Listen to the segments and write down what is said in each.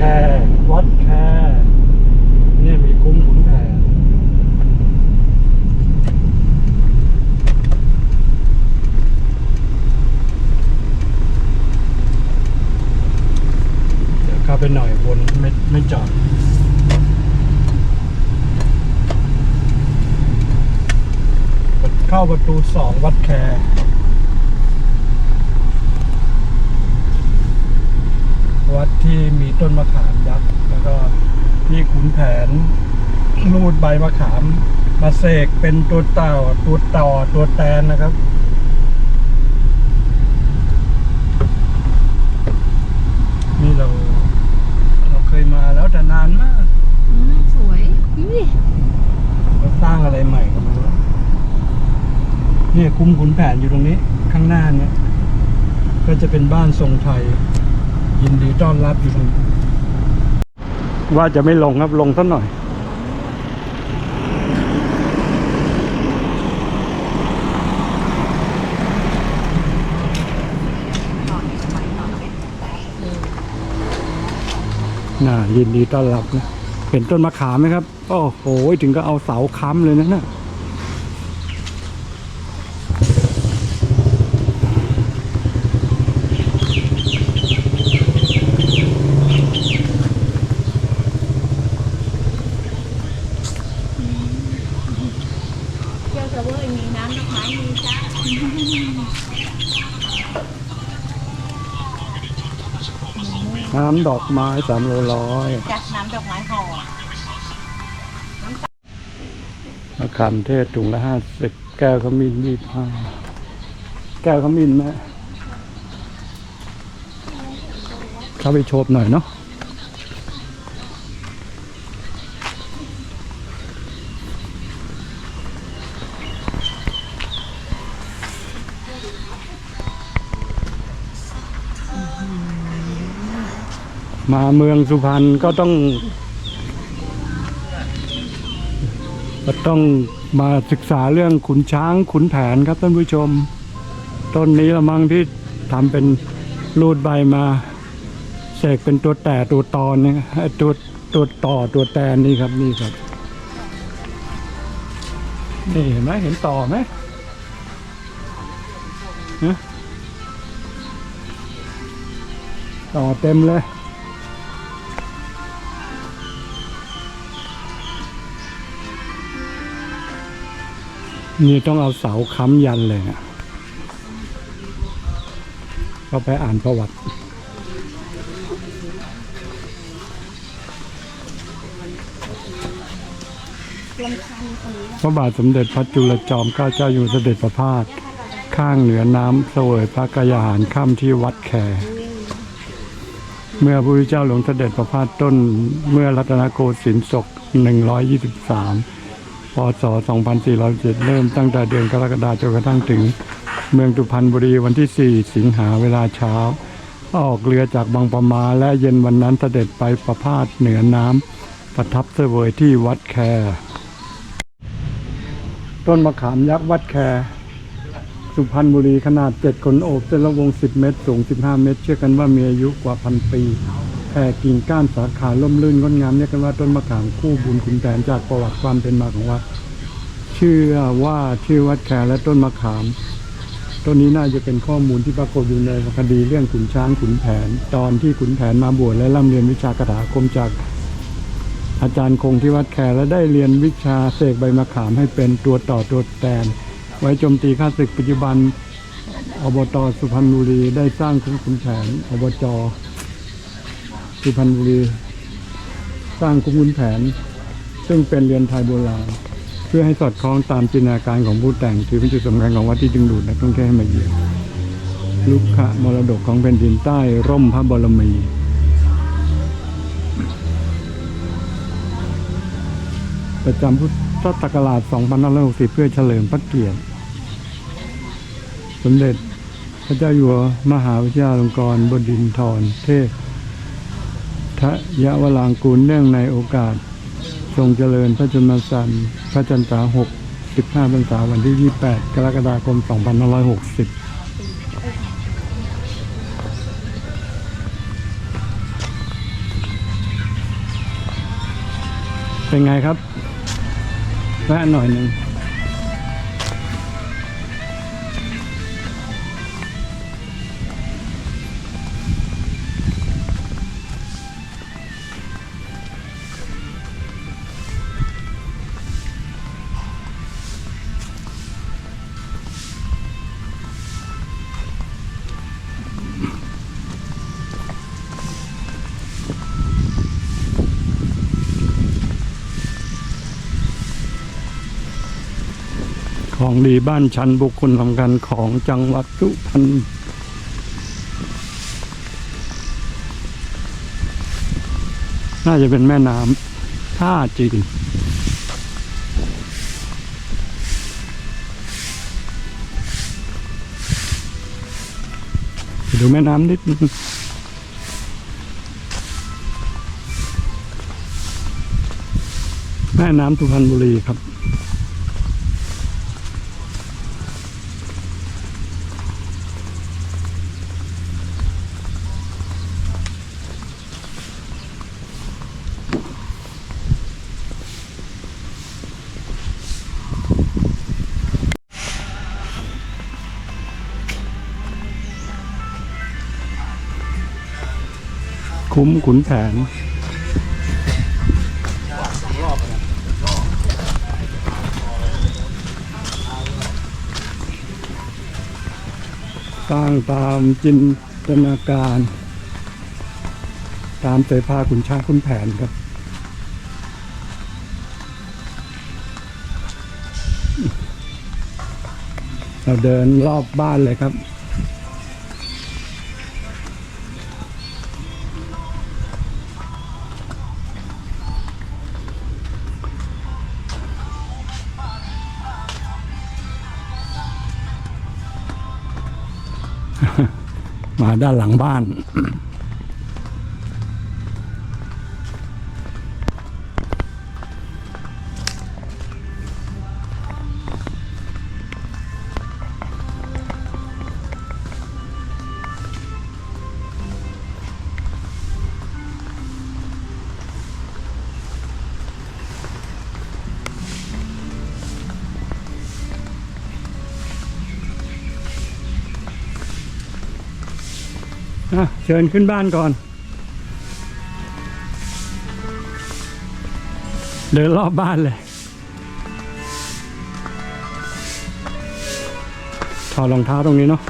ควัดแคเนี่ยมีคุ้มขุนแผนเดี๋ยวเข้าไปหน่อยวนไม่ไม่จอดเข้าประตูสองวัดแค วัดที่มีต้นมะขามยักษ์แล้วก็ที่ขุนแผนรูดใบมะขาม มาเสกเป็นตัวเต่าตัวต่อตัวแตนนะครับนี่เราเราเคยมาแล้วแต่นานมากอืมสวยนี่แล้วสร้างอะไรใหม่ก็ไม่รู้เนี่ยคุ้มขุนแผนอยู่ตรงนี้ข้างหน้าเนี่ยก็จะเป็นบ้านทรงไทย ยินดีต้อนรับอยู่ตรงนี้ว่าจะไม่ลงครับลงสักหน่อย น่ายินดีต้อนรับนะ เห็นต้นมะขามไหมครับ โอ้โห ถึงก็เอาเสาค้ำเลยนะน่ะที่ยวเซอร์เวอร์มีน้ำดอกไม้มีจ้า น้ำดอกไม้สามโลร้อยจัดน้ำดอกไม้ห่อมะขามเทศถุงละห้าสิบแก้วขมิ้นยี่ห้าแก้วขมิ้นไหมเข้าไปโชบหน่อยเนาะ มาเมืองสุพรรณก็ต้อง ก็ต้องมาศึกษาเรื่องขุนช้างขุนแผนครับท่านผู้ชม ต้นนี้ละมังที่ทำเป็นรูดใบมาเสกเป็นตัวแต่ตัวตอนนี่ตัวตัวต่อตัวแตนนี่ครับนี่ครับนี่เห็นไหมเห็นต่อไหมต่อเต็มเลย นี่ต้องเอาเสาค้ำยันเลยนะก็ไปอ่านประวัติ พระบาทสมเด็จพระจุลจอมเกล้าเจ้าอยู่เสด็จประพาสข้างเหนือน้ำเสวยพระกายาหารค่ำที่วัดแขเมื่อพระพุทธเจ้าหลวงเสด็จประพาสต้นเมื่อรัตนโกสินทร์ศก123 พศ 2407 เริ่มตั้งแต่เดือนกรกฎาคมจนกระทั่งถึงเมืองสุพรรณบุรีวันที่ 4 สิงหาเวลาเช้า ออกเรือจากบางปะมาและเย็นวันนั้นเสด็จไปประพาสเหนือน้ำประทับเสวยที่วัดแคต้นมะขามยักษ์วัดแคสุพรรณบุรีขนาด 7 คนโอบเส้นละวง 10 เมตร สูง 15 เมตร เชื่อกันว่ามีอายุกว่าพันปี แผ่กิ่งก้านสาขาล่มลื่นงดงามเรียกกันว่าต้นมะขามคู่บุญคุณแผนจากประวัติความเป็นมาของวัดเชื่อว่าชื่อวัดแคและต้นมะขามต้นนี้น่าจะเป็นข้อมูลที่ปรากฏอยู่ในคดีเรื่องขุนช้างขุนแผน ตอนที่ขุนแผนมาบวชและร่ำเรียนวิชาคาถาคมจากอาจารย์คงที่วัดแคและได้เรียนวิชาเสกใบมะขามให้เป็นตัวต่อตัวแตนไว้โจมตีข้าศึกปัจจุบันอบตสุพรรณบุรีได้สร้างคุ้มขุนแผนอบจ สุพรรณบุรี สร้างคุ้มขุนแผน ซึ่งเป็นเรือนไทยโบราณ เพื่อให้สอดคล้องตามจินตนาการของผู้แต่ง ถือเป็นจุดสำคัญของวัดที่ดึงดูดนักท่องเที่ยวให้มาเยือนลุกขะมรดกของแผ่นดินใต้ร่มพระบรมีประจำพุทธศักราช 2560 เพื่อเฉลิมพระเกียรติ สมเด็จพระเจ้าอยู่หัวมหาวิทยาลงกรณ์บดินทรเทพ ทะยวลางกูลเนื่องในโอกาส ทรงเจริญพระชนมพรรษพระจันทราหกสิบห้าพรรษาวันที่ยี่แปดกรกฎาคมสองพันห้าร้อยหกสิบเป็นไงครับแวะหน่อยหนึ่ง ของดีบ้านชันบุคคลสำคัญของจังหวัดสุพรรณน่าจะเป็นแม่น้ำท่าจีนดูแม่น้ำนิดนึงแม่น้ำสุพรรณบุรีครับ คุ้มขุนแผนสร้างตามจินตนาการ ตามเสภาขุนช้างขุนแผนครับเราเดินรอบบ้านเลยครับ มาด้านหลังบ้าน อะเชิญขึ้นบ้านก่อน เดินรอบบ้านเลย ถอดรองเท้าตรงนี้เนาะ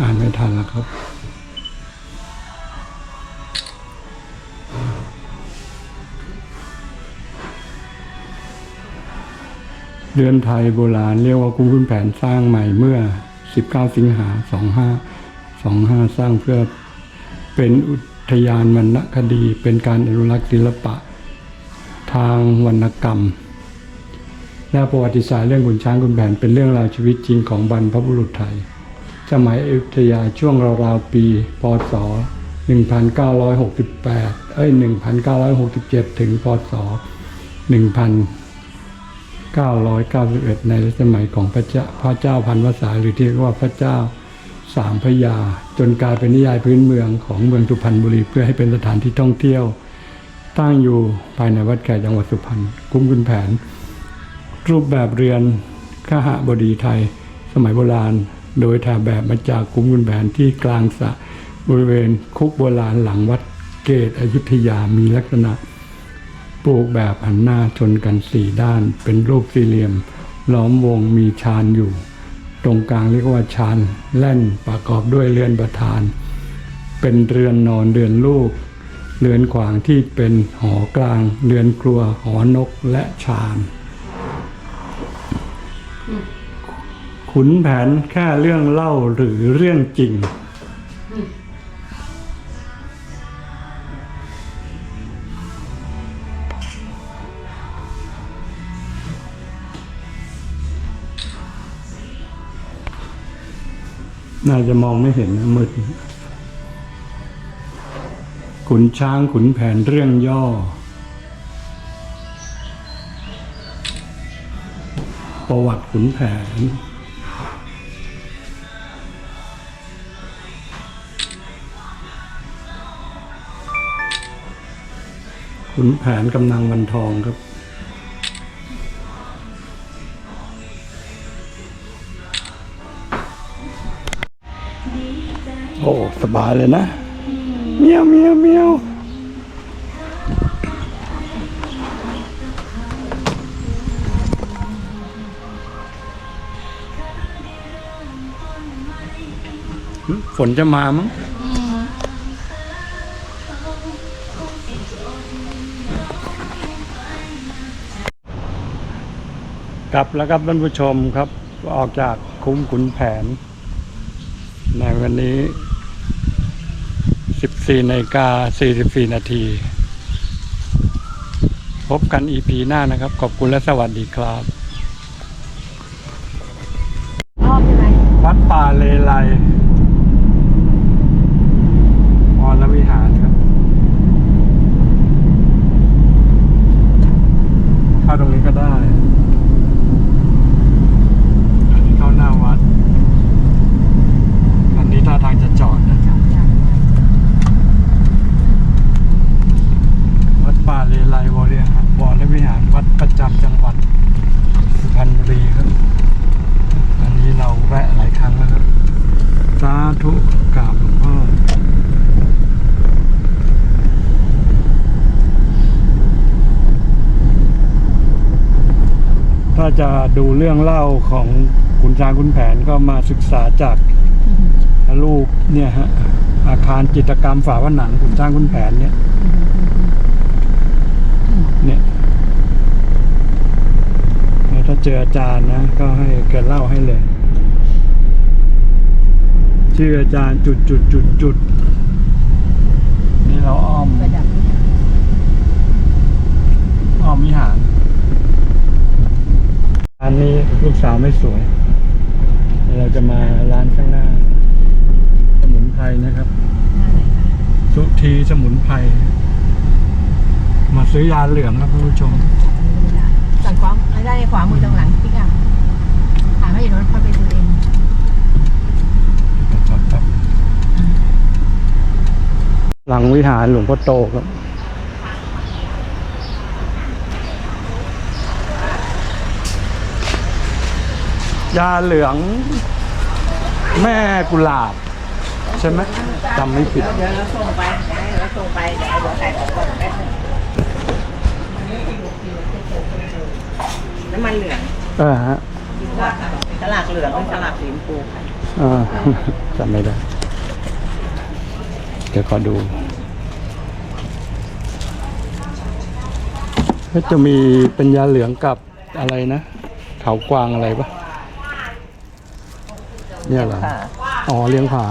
อ่านไม่ทันแล้วครับเรือนไทยโบราณเรียกว่ากุ้งขึ้นแผนสร้างใหม่เมื่อ 19 สิงหา 25 25 สร้างเพื่อเป็นอุทยานวรรณคดี เป็นการอนุรักษ์ศิลปะ ทางวรรณกรรม และประวัติศาสตร์เรื่องขุนช้างขุนแผนเป็นเรื่องราวชีวิตจริงของบรรพบุรุษไทย สมัยอยุธยาช่วงราวๆปี พศ 1968 เอ้ย 1967 ถึง พศ 1991 ในสมัยของพระเจ้าพระเจ้าพันวษาหรือที่เรียกว่าพระเจ้าสามพระยา จนกลายเป็นนิยายพื้นเมืองของเมืองสุพรรณบุรีเพื่อให้เป็นสถานที่ท่องเที่ยว ตั้งอยู่ภายในวัดแขกจังหวัดสุพรรณคุ้มคุณแผน รูปแบบเรือนขหบดีไทย สมัยโบราณ โดยถ่ายแบบมาจากคุ้มคุณแผนที่กลางสระบริเวณคุกโบราณหลังวัดเกตอยุธยามีลักษณะ ปลูกแบบหันหน้าชนกันสี่ด้าน เป็นรูปสี่เหลี่ยม ล้อมวงมีชานอยู่ ตรงกลางเรียกว่าชานแล่นประกอบด้วยเรือนประธาน เป็นเรือนนอนเรือนลูก เรือนขวางที่เป็นหอกลาง เรือนครัวหอนกและชาน ขุนแผนแค่เรื่องเล่าหรือเรื่องจริง น่าจะมองไม่เห็นนะมืดขุนช้างขุนแผนเรื่องย่อประวัติขุนแผน ขุนแผนกำนังวันทองครับ โอ้สบายเลยนะ เมียวเมียวเมียวฝนจะมามั้ง กลับแล้วครับท่านผู้ชมครับออกจากคุ้มขุนแผน ในวันนี้ 14นาฬิกา44 นาที พบกัน EP หน้านะครับ ขอบคุณและสวัสดีครับ อ้อมใช่ไหม วัดป่าเลไลวรวิหารครับ เข้าตรงนี้ก็ได้ อันนี้เข้าหน้าวัด อันนี้ท่าทางจะจอดนะ วัดป่าเลไลวรวิหารวรวิหาร วัดประจำจังหวัดสุพรรณบุรีครับ อันนี้เราแวะหลายครั้งแล้วครับ สาธุกราบหลวงพ่อ ถ้า จะดูเรื่องเล่าของขุนช้างขุนแผนก็มาศึกษาจากรูปเนี่ยฮะอาคารจิตรกรรมฝาผนังขุนช้างขุนแผนเนี่ยเนี่ยถ้าเจออาจารย์นะ ก็ให้แกเล่าให้เลย ชื่ออาจารย์จุดจุดจุดจุดนี่เราอ้อม ประดับวิหาร อ้อมวิหาร อันนี้ลูกสาว ไม่สวย เราจะมาร้านข้างหน้า สมุนไพรนะครับหน้าไหนคะสุธีสมุนไพร มาซื้อยาเหลืองครับท่านผู้ชมฝั่งขวาไม่ได้ขวามือตรงหลังพี่อะถามให้รถเข้าไปซื้อเองหลังวิหารหลวงพ่อโตครับ ยาเหลือง แม่กุหลาบ ใช่ไหมจำไม่ผิด เดี๋ยวเราส่งไปเดี๋ยวเราส่งไปเดี๋ยวเอาหัวไข่ออกก่อนแป๊บนึงน้ำมันเหลืองเออฮะฉลากเหลืองหรือฉลากสีชมพูค่ะเออจำไม่ได้ เดี๋ยวขอดูก็จะมีเป็นยาเหลืองกับอะไรนะ เขากวางอะไรปะ เนี่ยเหรอค่ะอ๋อเลี้ยงผา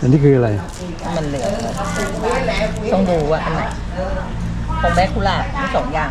อันนี้คืออะไร มันเหลืองต้องดูว่าอันไหนของแม่กุหลาบมีสองอย่าง